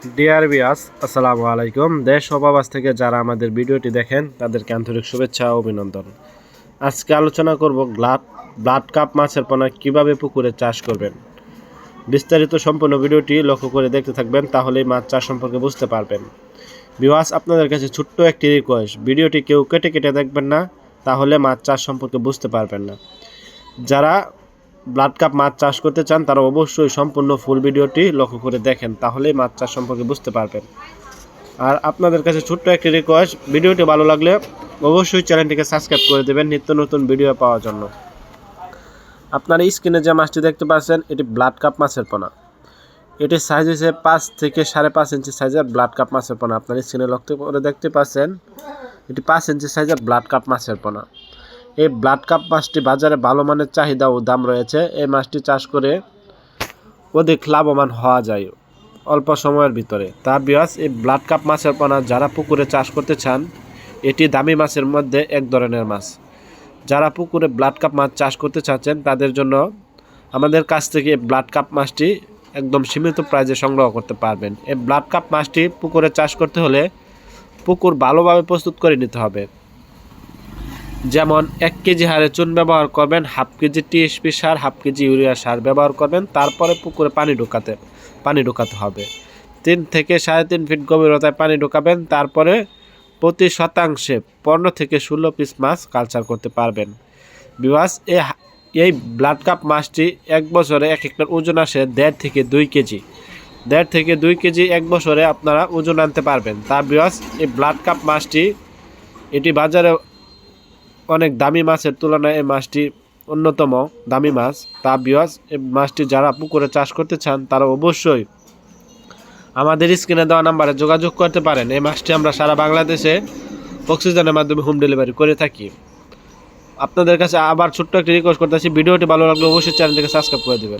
Deer বিয়াস আসসালামু আলাইকুম। দেশ ও থেকে যারা আমাদের ভিডিওটি দেখেন, তাদেরকে আন্তরিক শুভেচ্ছা ও অভিনন্দন। আজকে আলোচনা করব গ্লাড ব্লাড কাপ মাছের পোনা কীভাবে পুকুরে চাষ করবেন। বিস্তারিত সম্পূর্ণ ভিডিওটি লক্ষ্য করে দেখতে থাকবেন, তাহলেই মাছ চাষ সম্পর্কে বুঝতে পারবেন। বিওয়াস আপনাদের কাছে ছোট্ট একটি রিকোয়েস্ট ভিডিওটি কেউ কেটে কেটে দেখবেন না, তাহলে মাছ চাষ সম্পর্কে বুঝতে পারবেন না। যারা ব্লাড কাপ মাছ চাষ করতে চান, তারা অবশ্যই সম্পূর্ণ ফুল ভিডিওটি লক্ষ্য করে দেখেন, তাহলেই মাছ চাষ সম্পর্কে বুঝতে পারবেন। আর আপনাদের কাছে ছোট্ট একটি রিকোয়েস্ট ভিডিওটি ভালো লাগলে অবশ্যই চ্যানেলটিকে সাবস্ক্রাইব করে দেবেন নিত্য নতুন ভিডিও পাওয়ার জন্য। আপনারা স্ক্রিনে যে মাছটি দেখতে পাচ্ছেন, এটি ব্লাড কাপ মাছের পোনা। এটির সাইজ হচ্ছে পাঁচ থেকে সাড়ে পাঁচ ইঞ্চি সাইজের ব্লাড কাপ মাছের পোনা। আপনার স্ক্রিনে লক্ষ্য করে দেখতে পাচ্ছেন, এটি পাঁচ ইঞ্চি সাইজের ব্লাড কাপ মাছের পোনা। এই ব্লাড কাপ মাছটি বাজারে ভালো মানের চাহিদা ও দাম রয়েছে। এই মাছটি চাষ করে অধিক লাভবান হওয়া যায় অল্প সময়ের ভিতরে। তা বিয়াস এই ব্লাড কাপ মাছের পোনা যারা পুকুরে চাষ করতে চান, এটি দামি মাছের মধ্যে এক ধরনের মাছ। যারা পুকুরে ব্লাড কাপ মাছ চাষ করতে চাচ্ছেন, তাদের জন্য আমাদের কাছ থেকে ব্লাড কাপ মাছটি একদম সীমিত প্রাইজে সংগ্রহ করতে পারবেন। এই ব্লাড কাপ মাছটি পুকুরে চাষ করতে হলে পুকুর ভালোভাবে প্রস্তুত করে নিতে হবে। যেমন এক কেজি হারে চুন ব্যবহার করবেন, হাফ কেজি টিএসপি সার, হাফ কেজি ইউরিয়া সার ব্যবহার করবেন, তারপরে পুকুরে পানি ঢোকাতে পানি ঢোকাতে হবে। তিন থেকে সাড়ে তিন ফিট গভীরতায় পানি ঢোকাবেন, তারপরে প্রতি শতাংশে পনেরো থেকে ষোলো পিস মাছ কালচার করতে পারবেন। বিবাস এই হা- এই ব্লাড কাপ মাছটি এক বছরে এক একটার ওজন আসে দেড় থেকে দুই কেজি। দেড় থেকে দুই কেজি এক বছরে আপনারা ওজন আনতে পারবেন। তার বিবাস এই ব্লাড কাপ মাছটি এটি বাজারে অনেক দামি মাছের তুলনায় এই মাছটি অন্যতম দামি মাছ। তা বিয়াস এই মাছটি যারা পুকুরে চাষ করতে চান, তারা অবশ্যই আমাদের স্ক্রিনে দেওয়া নাম্বারে যোগাযোগ করতে পারেন। এই মাছটি আমরা সারা বাংলাদেশে অক্সিজেনের মাধ্যমে হোম ডেলিভারি করে থাকি। আপনাদের কাছে আবার ছোট্ট একটি রিকোয়েস্ট করতেছি ভিডিওটি ভালো লাগলে অবশ্যই চ্যানেলটিকে সাবস্ক্রাইব করে দেবেন।